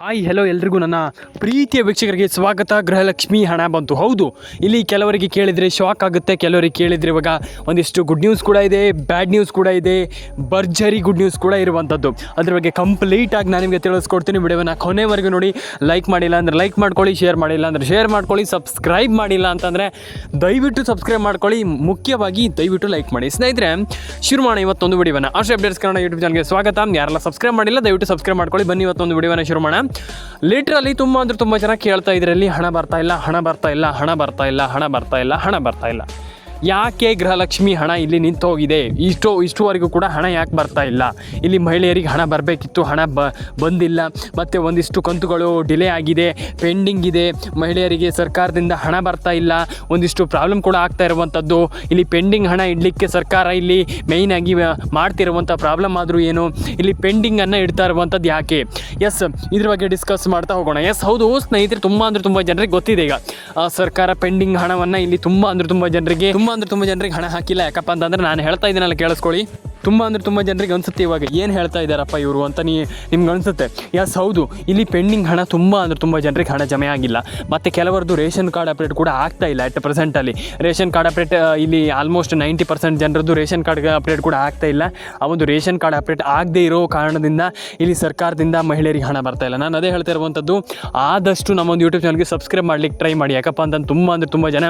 Hi hello ಎಲ್ರಿಗೂ ನನ್ನ ಪ್ರೀತಿಯ ವೀಕ್ಷಕರಿಗೆ ಸ್ವಾಗತ. ಗೃಹಲಕ್ಷ್ಮಿ ಹಣ ಬಂತು. ಹೌದು, ಇಲ್ಲಿ ಕೆಲವರಿಗೆ ಕೇಳಿದರೆ ಶಾಕ್ ಆಗುತ್ತೆ, ಕೆಲವರಿಗೆ ಕೇಳಿದರೆ ಇವಾಗ ಒಂದಿಷ್ಟು ಗುಡ್ ನ್ಯೂಸ್ ಕೂಡ ಇದೆ ಬ್ಯಾಡ್ ನ್ಯೂಸ್ ಕೂಡ ಇದೆ, ಭರ್ಜರಿ ಗುಡ್ ನ್ಯೂಸ್ ಕೂಡ ಇರುವಂಥದ್ದು ಅದ್ರ ಬಗ್ಗೆ ಕಂಪ್ಲೀಟಾಗಿ ನಾನು ನಿಮಗೆ ತಿಳಿಸ್ಕೊಡ್ತೀನಿ. ವಿಡಿಯೋನ ಕೊನೆವರೆಗೂ ನೋಡಿ ಲೈಕ್ ಮಾಡಿಲ್ಲ ಅಂದರೆ ಲೈಕ್ ಮಾಡ್ಕೊಳ್ಳಿ ಶೇರ್ ಮಾಡಿಲ್ಲ ಅಂದರೆ ಶೇರ್ ಮಾಡ್ಕೊಳ್ಳಿ ಸಬ್ಸ್ಕ್ರೈಬ್ ಮಾಡಿಲ್ಲ ಅಂತಂದರೆ ದಯವಿಟ್ಟು ಸಬ್ಸ್ಕ್ರೈಬ್ ಮಾಡ್ಕೊಳ್ಳಿ. ಮುಖ್ಯವಾಗಿ ದಯವಿಟ್ಟು ಲೈಕ್ ಮಾಡಿ. ಸ್ನೇಹಿತರೆ ಶುರು ಮಾಡೋಣ ಇವತ್ತೊಂದು ವಿಡಿಯೋನ. ಅಷ್ಟು ಅಪ್ಡೇಟ್ಸ್ ಕನ್ನಡ ಯೂಟ್ಯೂಬ್ ಚಾನಲ್ಗೆ ಸ್ವಾಗತ. ಯಾರೆಲ್ಲ ಸಬ್ಸ್ಕ್ರೈಬ್ ಮಾಡಿಲ್ಲ, ದಯವಿಟ್ಟು ಸಬ್ಸ್ಕ್ರೈಬ್ ಮಾಡ್ಕೊಳ್ಳಿ. ಬನ್ನಿ ಇವತ್ತೊಂದು ವಿಡಿಯೋನ ಶುರು ಮಾಡೋಣ ಲಿಟ್ರಲಿ ತುಂಬ ಅಂದರೆ ತುಂಬ ಜನ ಕೇಳ್ತಾ ಇದರಲ್ಲಿ ಹಣ ಬರ್ತಾ ಇಲ್ಲ, ಹಣ ಬರ್ತಾ ಇಲ್ಲ, ಹಣ ಬರ್ತಾ ಇಲ್ಲ, ಹಣ ಬರ್ತಾ ಇಲ್ಲ, ಹಣ ಬರ್ತಾ ಇಲ್ಲ. ಯಾಕೆ ಗೃಹಲಕ್ಷ್ಮಿ ಹಣ ಇಲ್ಲಿ ನಿಂತು ಹೋಗಿದೆ ಇಷ್ಟು, ಇಷ್ಟುವರೆಗೂ ಕೂಡ ಹಣ ಯಾಕೆ ಬರ್ತಾ ಇಲ್ಲ? ಇಲ್ಲಿ ಮಹಿಳೆಯರಿಗೆ ಹಣ ಬರಬೇಕಿತ್ತು, ಹಣ ಬ, ಬಂದಿಲ್ಲ. ಮತ್ತು ಒಂದಿಷ್ಟು ಕಂತುಗಳು ಡಿಲೇ ಆಗಿದೆ ಪೆಂಡಿಂಗ್ ಇದೆ. ಮಹಿಳೆಯರಿಗೆ ಸರ್ಕಾರದಿಂದ ಹಣ ಬರ್ತಾ ಇಲ್ಲ. ಒಂದಿಷ್ಟು ಪ್ರಾಬ್ಲಮ್ ಕೂಡ ಆಗ್ತಾ ಇರುವಂಥದ್ದು ಇಲ್ಲಿ ಪೆಂಡಿಂಗ್ ಹಣ ಇಡಲಿಕ್ಕೆ ಸರ್ಕಾರ ಇಲ್ಲಿ ಮೇಯ್ನಾಗಿ ಮಾಡ್ತಿರುವಂಥ ಪ್ರಾಬ್ಲಮ್ ಆದರೂ ಏನು? ಇಲ್ಲಿ ಪೆಂಡಿಂಗನ್ನು ಇಡ್ತಾ ಇರುವಂಥದ್ದು ಯಾಕೆ? ಎಸ್ ಇದ್ರ ಬಗ್ಗೆ ಡಿಸ್ಕಸ್ ಮಾಡ್ತಾ ಹೋಗೋಣ. ಎಸ್ ಹೌದು, ಸ್ನೇಹಿತರೆ, ತುಂಬ ಅಂದರೆ ತುಂಬ ಜನರಿಗೆ ಗೊತ್ತಿದೆ ಈಗ. ಸರ್ಕಾರ ಪೆಂಡಿಂಗ್ ಹಣವನ್ನು ಇಲ್ಲಿ ತುಂಬ ಅಂದರೆ ತುಂಬ ಜನರಿಗೆ ತುಂಬ ಅಂದ್ರೆ ತುಂಬ ಜನರಿಗೆ ಹಣ ಹಾಕಿಲ್ಲ. ಯಾಕಪ್ಪ ಅಂತಂದ್ರೆ ನಾನು ಹೇಳ್ತಾ ಇದ್ದೀನಲ್ಲ ಕೇಳಿಸ್ಕೊಳ್ಳಿ. ತುಂಬ ಅಂದರೆ ತುಂಬ ಜನರಿಗೆ ಅನಿಸುತ್ತೆ ಇವಾಗ ಏನು ಹೇಳ್ತಾ ಇದ್ದಾರಪ್ಪ ಇವರು ಅಂತ ನೀ ನಿಮ್ಗೆ ಅನಿಸುತ್ತೆ. ಎಸ್ ಹೌದು, ಇಲ್ಲಿ ಪೆಂಡಿಂಗ್ ಹಣ ತುಂಬ ಅಂದರೆ ತುಂಬ ಜನರಿಗೆ ಹಣ ಜಮೆ ಆಗಿಲ್ಲ. ಮತ್ತು ಕೆಲವರದ್ದು ರೇಷನ್ ಕಾರ್ಡ್ ಅಪ್ಡೇಟ್ ಕೂಡ ಆಗ್ತಾ ಇಲ್ಲ ಅಟ್ ಪ್ರೆಸೆಂಟಲ್ಲಿ ರೇಷನ್ ಕಾರ್ಡ್ ಅಪ್ಡೇಟ್ ಇಲ್ಲಿ ಆಲ್ಮೋಸ್ಟ್ ನೈಂಟಿ ಪರ್ಸೆಂಟ್ ಜನರದ್ದು ರೇಷನ್ ಕಾರ್ಡ್ ಅಪ್ಡೇಟ್ ಕೂಡ ಆಗ್ತಾ ಇಲ್ಲ. ಆ ಒಂದು ರೇಷನ್ ಕಾರ್ಡ್ ಅಪ್ಡೇಟ್ ಆಗದೇ ಇರೋ ಕಾರಣದಿಂದ ಇಲ್ಲಿ ಸರ್ಕಾರದಿಂದ ಮಹಿಳೆಯರಿಗೆ ಹಣ ಬರ್ತಾ ಇಲ್ಲ. ನಾನು ಅದೇ ಹೇಳ್ತಾ ಇರುವಂಥದ್ದು ಆದಷ್ಟು ನಮ್ಮೊಂದು ಯೂಟ್ಯೂಬ್ ಚಾನಲ್ಗೆ ಸಬ್ಸ್ಕ್ರೈಬ್ ಮಾಡ್ಲಿಕ್ಕೆ ಟ್ರೈ ಮಾಡಿ. ಯಾಕಪ್ಪ ಅಂತಂದು ತುಂಬ ಅಂದರೆ ತುಂಬ ಜನ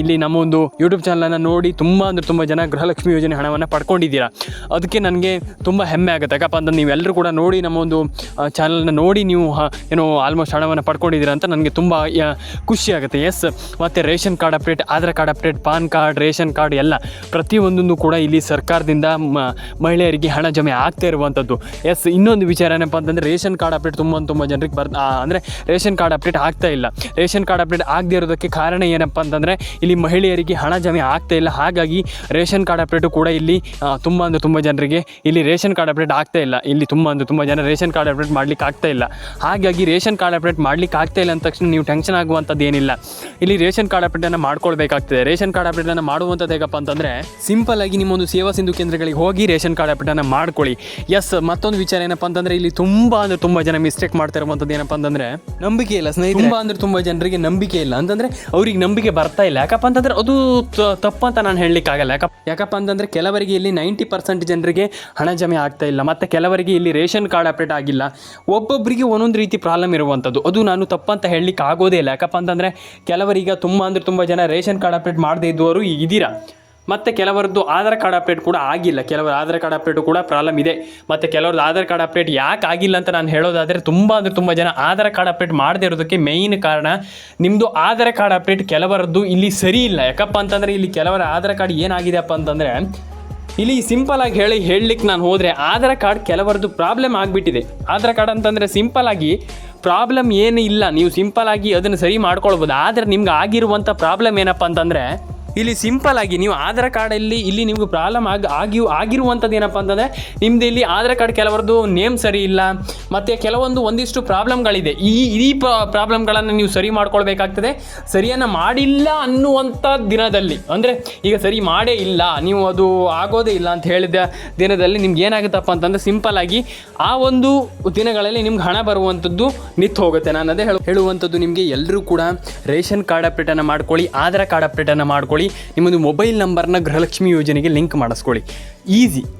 ಇಲ್ಲಿ ನಮ್ಮ ಒಂದು ಯೂಟ್ಯೂಬ್ ಚಾನಲನ್ನು ನೋಡಿ ತುಂಬ ಅಂದರೆ ತುಂಬ ಜನ ಗೃಹಲಕ್ಷ್ಮಿ ಯೋಜನೆ ಹಣವನ್ನು ಪಡ್ಕೊಂಡಿದ್ದೀರಾ. ಅದಕ್ಕೆ ನನಗೆ ತುಂಬ ಹೆಮ್ಮೆ ಆಗುತ್ತೆ. ಯಾಕಪ್ಪ ನೀವು ನೀವೆಲ್ಲರೂ ಕೂಡ ನೋಡಿ ನಮ್ಮ ಒಂದು ಚಾನಲ್ನ ನೋಡಿ ನೀವು ಏನು ಆಲ್ಮೋಸ್ಟ್ ಹಣವನ್ನು ಪಡ್ಕೊಂಡಿದ್ದೀರಾ ಅಂತ ನನಗೆ ತುಂಬ ಖುಷಿ ಆಗುತ್ತೆ. ಎಸ್ ಮತ್ತು ration card update Aadhaar card update PAN card ration card ಎಲ್ಲ ಪ್ರತಿಯೊಂದನ್ನು ಕೂಡ ಇಲ್ಲಿ ಸರ್ಕಾರದಿಂದ ಮಹಿಳೆಯರಿಗೆ ಹಣ ಜಮೆ ಆಗ್ತಾ ಇರುವಂಥದ್ದು ಎಸ್ ಇನ್ನೊಂದು ವಿಚಾರ ಏನಪ್ಪ ಅಂತಂದರೆ ರೇಷನ್ ಕಾರ್ಡ್ ಅಪ್ಡೇಟ್ ತುಂಬ ತುಂಬ ಜನರಿಗೆ ಬರ್ ಅಂದರೆ ರೇಷನ್ ಕಾರ್ಡ್ ಅಪ್ಡೇಟ್ ಆಗ್ತಾ ಇಲ್ಲ. ರೇಷನ್ ಕಾರ್ಡ್ ಅಪ್ಡೇಟ್ ಆಗದೇ ಇರೋದಕ್ಕೆ ಕಾರಣ ಏನಪ್ಪ ಅಂತಂದರೆ ಇಲ್ಲಿ ಮಹಿಳೆಯರಿಗೆ ಹಣ ಜಮೆ ಆಗ್ತಾ ಇಲ್ಲ. ಹಾಗಾಗಿ ರೇಷನ್ ಕಾರ್ಡ್ ಅಪ್ಡೇಟು ಕೂಡ ಇಲ್ಲಿ ಆ, ತುಂಬ ಅಂದರೆ ತುಂಬ ಜನರಿಗೆ ಇಲ್ಲಿ ರೇಷನ್ ಕಾರ್ಡ್ ಅಪ್ಡೇಟ್ ಆಗ್ತಾ ಇಲ್ಲ. ಇಲ್ಲಿ ತುಂಬ ಅಂದರೆ ತುಂಬ ಜನ ರೇಷನ್ ಕಾರ್ಡ್ ಅಪ್ಡೇಟ್ ಮಾಡ್ಲಿಕ್ಕೆ ಆಗ್ತಾ ಇಲ್ಲ. ಹಾಗಾಗಿ ರೇಷನ್ ಕಾರ್ಡ್ ಅಪ್ಡೇಟ್ ಮಾಡ್ಲಿಕ್ಕೆ ಆಗ್ತಾ ಇಲ್ಲ ಅಂದ ತಕ್ಷಣ ನೀವು ಟೆನ್ಷನ್ ಆಗುವಂಥದ್ದು ಏನಿಲ್ಲ. ಇಲ್ಲಿ ರೇಷನ್ ಕಾರ್ಡ್ ಅಪ್ಡೇಟನ್ನು ಮಾಡ್ಕೊಳ್ಬೇಕಾಗ್ತದೆ. ರೇಷನ್ ಕಾರ್ಡ್ ಅಪ್ಡೇಟನ್ನು ಮಾಡುವಂಥದ್ದು ಹೇಗಪ್ಪ ಅಂತಂದರೆ ಸಿಂಪಲ್ ಆಗಿ ನಿಮ್ಮೊಂದು ಸೇವಾ ಸಿಂಧು ಕೇಂದ್ರಗಳಿಗೆ ಹೋಗಿ ರೇಷನ್ ಕಾರ್ಡ್ ಅಪ್ಡೇಟನ್ನು ಮಾಡ್ಕೊಳ್ಳಿ. ಎಸ್ ಮತ್ತೊಂದು ವಿಚಾರ ಏನಪ್ಪ ಅಂತಂದರೆ ಇಲ್ಲಿ ತುಂಬ ಅಂದರೆ ತುಂಬ ಜನ ಮಿಸ್ಟೇಕ್ ಮಾಡ್ತಾ ಇರುವಂಥದ್ದು ಏನಪ್ಪ ಅಂತಂದರೆ ನಂಬಿಕೆ ಇಲ್ಲ ಸ್ನೇಹಿತರೆ. ತುಂಬ ಅಂದರೆ ತುಂಬ ಜನರಿಗೆ ನಂಬಿಕೆ ಇಲ್ಲ. ಅಂತಂದರೆ ಅವ್ರಿಗೆ ನಂಬಿಕೆ ಬರ್ತಾ ಇಲ್ಲ. ಯಾಕಪ್ಪ ಅಂತಂದರೆ ಅದು ತಪ್ಪಂತ ನಾನು ಹೇಳಲಿಕ್ಕಾಗಲ್ಲ. ಯಾಕಪ್ಪ ಯಾಕಪ್ಪ ಅಂತಂದರೆ ಕೆಲವರಿಗೆ ಇಲ್ಲಿ ನೈಂಟಿ ಪರ್ಸೆಂಟ್ ಜನರಿಗೆ ಹಣ ಜಮೆ ಆಗ್ತಾ ಇಲ್ಲ. ಮತ್ತು ಕೆಲವರಿಗೆ ಇಲ್ಲಿ ರೇಷನ್ ಕಾರ್ಡ್ ಅಪ್ಡೇಟ್ ಆಗಿಲ್ಲ. ಒಬ್ಬೊಬ್ಬರಿಗೆ ಒಂದೊಂದು ರೀತಿ ಪ್ರಾಬ್ಲಮ್ ಇರುವಂಥದ್ದು ಅದು ನಾನು ತಪ್ಪಂತ ಹೇಳಲಿಕ್ಕೆ ಆಗೋದೇ ಇಲ್ಲ. ಯಾಕಪ್ಪ ಅಂತಂದರೆ ಕೆಲವರಿಗೆ ತುಂಬ ಅಂದರೆ ತುಂಬ ಜನ ರೇಷನ್ ಕಾರ್ಡ್ ಅಪ್ಡೇಟ್ ಮಾಡದೇ ಇದ್ದವರು ಇದ್ದೀರಾ? ಮತ್ತು ಕೆಲವರದ್ದು ಆಧಾರ್ ಕಾರ್ಡ್ ಅಪ್ಡೇಟ್ ಕೂಡ ಆಗಿಲ್ಲ. ಕೆಲವರು ಆಧಾರ್ ಕಾರ್ಡ್ ಅಪ್ಡೇಟು ಕೂಡ ಪ್ರಾಬ್ಲಮ್ ಇದೆ. ಮತ್ತು ಕೆಲವ್ರದ್ದು ಆಧಾರ್ ಕಾರ್ಡ್ ಅಪ್ಡೇಟ್ ಯಾಕೆ ಆಗಿಲ್ಲ ಅಂತ ನಾನು ಹೇಳೋದಾದರೆ ತುಂಬ ಅಂದರೆ ತುಂಬ ಜನ ಆಧಾರ್ ಕಾರ್ಡ್ ಅಪ್ಡೇಟ್ ಮಾಡದೇ ಇರೋದಕ್ಕೆ ಮೇಯ್ನ್ ಕಾರಣ ನಿಮ್ಮದು ಆಧಾರ್ ಕಾರ್ಡ್ ಅಪ್ಡೇಟ್ ಕೆಲವರದ್ದು ಇಲ್ಲಿ ಸರಿ ಇಲ್ಲ. ಯಾಕಪ್ಪ ಅಂತಂದರೆ ಇಲ್ಲಿ ಕೆಲವರ ಆಧಾರ್ ಕಾರ್ಡ್ ಏನಾಗಿದೆಯಪ್ಪ ಅಂತಂದರೆ ಇಲ್ಲಿ ಸಿಂಪಲ್ ಆಗಿ ಹೇಳಿ ಹೇಳಲಿಕ್ಕೆ ನಾನು ಹೋದರೆ ಆಧಾರ್ ಕಾರ್ಡ್ ಕೆಲವರದ್ದು ಪ್ರಾಬ್ಲಮ್ ಆಗಿಬಿಟ್ಟಿದೆ. ಆಧಾರ್ ಕಾರ್ಡ್ ಅಂತಂದರೆ ಸಿಂಪಲ್ ಆಗಿ ಪ್ರಾಬ್ಲಮ್ ಏನು ಇಲ್ಲ. ನೀವು ಸಿಂಪಲ್ ಆಗಿ ಅದನ್ನು ಸರಿ ಮಾಡ್ಕೊಳ್ಬೋದು. ಆದರೆ ನಿಮ್ಗೆ ಆಗಿರುವಂಥ ಪ್ರಾಬ್ಲಮ್ ಏನಪ್ಪ ಅಂತಂದರೆ ಇಲ್ಲಿ ಸಿಂಪಲ್ ಆಗಿ ನೀವು ಆಧಾರ್ ಕಾರ್ಡಲ್ಲಿ ಇಲ್ಲಿ ನಿಮ್ಗೆ ಪ್ರಾಬ್ಲಮ್ ಆಗಿ ಆಗಿ ಆಗಿರುವಂಥದ್ದು ಏನಪ್ಪ ಅಂತಂದರೆ ನಿಮ್ದು ಇಲ್ಲಿ ಆಧಾರ್ ಕಾರ್ಡ್ ಕೆಲವರದ್ದು ನೇಮ್ ಸರಿ ಇಲ್ಲ, ಮತ್ತು ಕೆಲವೊಂದು ಒಂದಿಷ್ಟು ಪ್ರಾಬ್ಲಮ್ಗಳಿದೆ. ಈ ಈ ಪ್ರಾಬ್ಲಮ್ಗಳನ್ನು ನೀವು ಸರಿ ಮಾಡ್ಕೊಳ್ಬೇಕಾಗ್ತದೆ. ಸರಿಯನ್ನು ಮಾಡಿಲ್ಲ ಅನ್ನುವಂಥ ದಿನದಲ್ಲಿ, ಅಂದರೆ ಈಗ ಸರಿ ಮಾಡೇ ಇಲ್ಲ, ನೀವು ಅದು ಆಗೋದೇ ಇಲ್ಲ ಅಂತ ಹೇಳಿದ ದಿನದಲ್ಲಿ ನಿಮ್ಗೆ ಏನಾಗುತ್ತಪ್ಪ ಅಂತಂದರೆ ಸಿಂಪಲ್ ಆಗಿ ಆ ಒಂದು ದಿನಗಳಲ್ಲಿ ನಿಮ್ಗೆ ಹಣ ಬರುವಂಥದ್ದು ನಿಂತು ಹೋಗುತ್ತೆ. ನಾನು ಅದೇ ಹೇಳು ಹೇಳುವಂಥದ್ದು ನಿಮಗೆ ಎಲ್ಲರೂ ಕೂಡ ರೇಷನ್ ಕಾರ್ಡ್ ಅಪ್ಡೇಟನ್ನು ಮಾಡ್ಕೊಳ್ಳಿ, ಆಧಾರ್ ಕಾರ್ಡ್ ಅಪ್ಡೇಟನ್ನು ಮಾಡ್ಕೊಳ್ಳಿ. ನಿಮ್ಮದು ಮೊಬೈಲ್ ನಂಬರ್ನ ಗೃಹಲಕ್ಷ್ಮಿ ಯೋಜನೆಗೆ ಲಿಂಕ್ ಮಾಡಿಸ್ಕೊಳ್ಳಿ. ಈಸಿ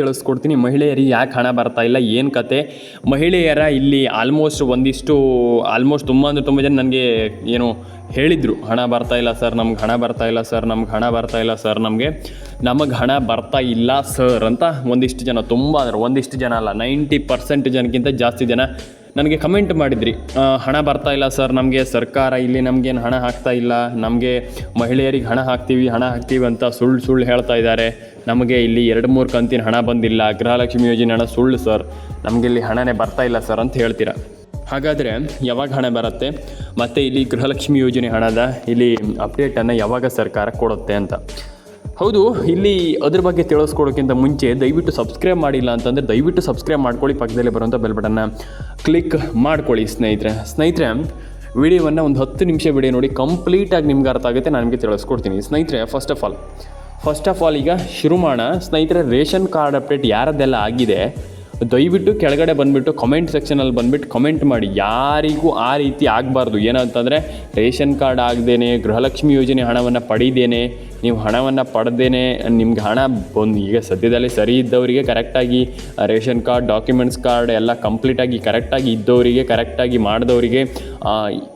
ತಿಳಿಸ್ಕೊಡ್ತೀನಿ. ಮಹಿಳೆಯರಿಗೆ ಯಾಕೆ ಹಣ ಬರ್ತಾ ಇಲ್ಲ, ಏನು ಕತೆ? ಮಹಿಳೆಯರ ಇಲ್ಲಿ ಆಲ್ಮೋಸ್ಟ್ ಒಂದಿಷ್ಟು ಆಲ್ಮೋಸ್ಟ್ ತುಂಬ ಅಂದರೆ ತುಂಬ ಜನ ನನಗೆ ಏನು ಹೇಳಿದರು, ಹಣ ಬರ್ತಾ ಇಲ್ಲ ಸರ್, ನಮ್ಗೆ ಹಣ ಬರ್ತಾ ಇಲ್ಲ ಸರ್, ನಮ್ಗೆ ಹಣ ಬರ್ತಾ ಇಲ್ಲ ಸರ್, ನಮಗೆ ನಮಗೆ ಹಣ ಬರ್ತಾ ಇಲ್ಲ ಸರ್ ಅಂತ ಒಂದಿಷ್ಟು ಜನ, ತುಂಬ ಅಂದರೆ ಒಂದಿಷ್ಟು ಜನ ಅಲ್ಲ, ನೈಂಟಿ ಪರ್ಸೆಂಟ್ ಜನಕ್ಕಿಂತ ಜಾಸ್ತಿ ಜನ ನನಗೆ ಕಮೆಂಟ್ ಮಾಡಿದ್ರಿ. ಹಣ ಬರ್ತಾ ಇಲ್ಲ ಸರ್, ನಮಗೆ ಸರ್ಕಾರ ಇಲ್ಲಿ ನಮಗೇನು ಹಣ ಹಾಕ್ತಾ ಇಲ್ಲ, ನಮಗೆ ಮಹಿಳೆಯರಿಗೆ ಹಣ ಹಾಕ್ತೀವಿ ಹಣ ಹಾಕ್ತೀವಿ ಅಂತ ಸುಳ್ಳು ಸುಳ್ಳು ಹೇಳ್ತಾ ಇದ್ದಾರೆ. ನಮಗೆ ಇಲ್ಲಿ ಎರಡು ಮೂರು ಕಂತಿನ ಹಣ ಬಂದಿಲ್ಲ. ಗೃಹಲಕ್ಷ್ಮಿ ಯೋಜನೆ ಹಣ ಸುಳ್ಳು ಸರ್. ನಮಗೆ ಇಲ್ಲಿ ಹಣನೇ ಬರ್ತಾ ಇಲ್ಲ ಸರ್ ಅಂತ ಹೇಳ್ತೀರಾ? ಹಾಗಾದರೆ ಯಾವಾಗ ಹಣ ಬರುತ್ತೆ? ಮತ್ತು ಇಲ್ಲಿ ಗೃಹಲಕ್ಷ್ಮಿ ಯೋಜನೆ ಹಣದ ಇಲ್ಲಿ ಅಪ್ಡೇಟನ್ನು ಯಾವಾಗ ಸರ್ಕಾರ ಕೊಡುತ್ತೆ ಅಂತ? ಹೌದು, ಇಲ್ಲಿ ಅದ್ರ ಬಗ್ಗೆ ತಿಳಿಸ್ಕೊಡೋಕ್ಕಿಂತ ಮುಂಚೆ ದಯವಿಟ್ಟು ಸಬ್ಸ್ಕ್ರೈಬ್ ಮಾಡಿಲ್ಲ ಅಂತಂದರೆ ದಯವಿಟ್ಟು ಸಬ್ಸ್ಕ್ರೈಬ್ ಮಾಡ್ಕೊಳ್ಳಿ, ಪಕ್ಕದಲ್ಲಿ ಬರುವಂಥ ಬೆಲ್ ಬಟನ್ನ ಕ್ಲಿಕ್ ಮಾಡ್ಕೊಳ್ಳಿ ಸ್ನೇಹಿತರೆ. ಸ್ನೇಹಿತರೆ ವಿಡಿಯೋವನ್ನು ಒಂದು ಹತ್ತು ನಿಮಿಷ ವಿಡಿಯೋ ನೋಡಿ ಕಂಪ್ಲೀಟಾಗಿ ನಿಮ್ಗೆ ಅರ್ಥ ಆಗುತ್ತೆ, ನಾನು ನಿಮಗೆ ತಿಳಿಸ್ಕೊಡ್ತೀನಿ. ಸ್ನೇಹಿತರೆ first of all first of all ಈಗ ಶುರು ಮಾಡೋಣ ಸ್ನೇಹಿತರೆ, ರೇಷನ್ ಕಾರ್ಡ್ ಅಪ್ಡೇಟ್ ಯಾರದ್ದೆಲ್ಲ ಆಗಿದೆ, ದಯವಿಟ್ಟು ಕೆಳಗಡೆ ಬಂದುಬಿಟ್ಟು ಕಮೆಂಟ್ ಸೆಕ್ಷನಲ್ಲಿ ಬಂದುಬಿಟ್ಟು ಕಮೆಂಟ್ ಮಾಡಿ. ಯಾರಿಗೂ ಆ ರೀತಿ ಆಗಬಾರ್ದು. ಏನಂತಂದರೆ, ರೇಷನ್ ಕಾರ್ಡ್ ಆಗದೇನೆ, ಗೃಹಲಕ್ಷ್ಮಿ ಯೋಜನೆ ಹಣವನ್ನು ಪಡೀದೇನೆ, ನೀವು ಹಣವನ್ನು ಪಡೆದೇನೆ, ನಿಮ್ಗೆ ಹಣ ಬಂದು, ಈಗ ಸದ್ಯದಲ್ಲಿ ಸರಿ ಇದ್ದವರಿಗೆ ಕರೆಕ್ಟಾಗಿ ರೇಷನ್ ಕಾರ್ಡ್ ಡಾಕ್ಯುಮೆಂಟ್ಸ್ ಕಾರ್ಡ್ ಎಲ್ಲ ಕಂಪ್ಲೀಟಾಗಿ ಕರೆಕ್ಟಾಗಿ ಇದ್ದವರಿಗೆ ಕರೆಕ್ಟಾಗಿ ಮಾಡಿದವರಿಗೆ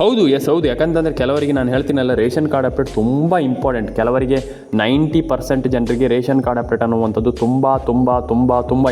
ಹೌದು ಎಸ್ ಹೌದು. ಯಾಕಂತಂದರೆ ಕೆಲವರಿಗೆ ನಾನು ಹೇಳ್ತೀನಲ್ಲ, ರೇಷನ್ ಕಾರ್ಡ್ ಅಪ್ಡೇಟ್ ತುಂಬ ಇಂಪಾರ್ಟೆಂಟ್ ಕೆಲವರಿಗೆ ನೈಂಟಿ ಪರ್ಸೆಂಟ್ ಜನರಿಗೆ ರೇಷನ್ ಕಾರ್ಡ್ ಅಪ್ಡೇಟ್ ಅನ್ನುವಂಥದ್ದು ತುಂಬ ತುಂಬ ತುಂಬ ತುಂಬ